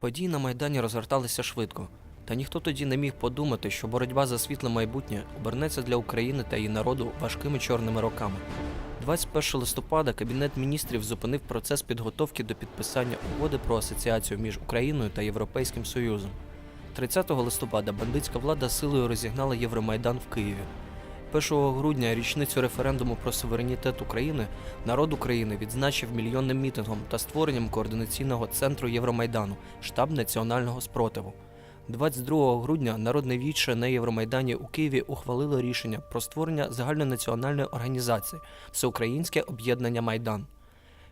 Події на Майдані розгорталися швидко, та ніхто тоді не міг подумати, що боротьба за світле майбутнє обернеться для України та її народу важкими чорними роками. 21 листопада Кабінет міністрів зупинив процес підготовки до підписання угоди про асоціацію між Україною та Європейським Союзом. 30 листопада бандитська влада силою розігнала Євромайдан в Києві. 1 грудня річницю референдуму про суверенітет України народ України відзначив мільйонним мітингом та створенням координаційного центру Євромайдану штаб національного спротиву. 22 грудня народне віче на Євромайдані у Києві ухвалило рішення про створення загальнонаціональної організації Всеукраїнське об'єднання Майдан.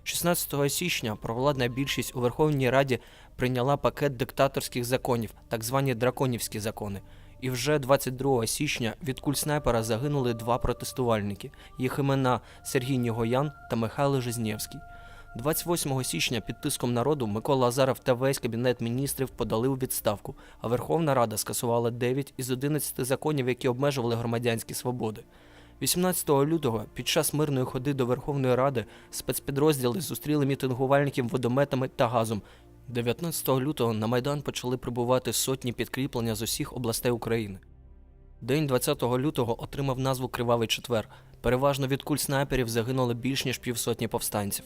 16 січня провладна більшість у Верховній Раді прийняла пакет диктаторських законів, так звані драконівські закони. І вже 22 січня від куль снайпера загинули два протестувальники. Їх імена Сергій Нігоян та Михайло Жизнєвський. 28 січня під тиском народу Микола Азаров та весь кабінет міністрів подали у відставку, а Верховна Рада скасувала 9 із 11 законів, які обмежували громадянські свободи. 18 лютого під час мирної ходи до Верховної Ради спецпідрозділи зустріли мітингувальників водометами та газом. 19 лютого на Майдан почали прибувати сотні підкріплення з усіх областей України. День 20 лютого отримав назву Кривавий четвер. Переважно від куль снайперів загинули більш ніж півсотні повстанців.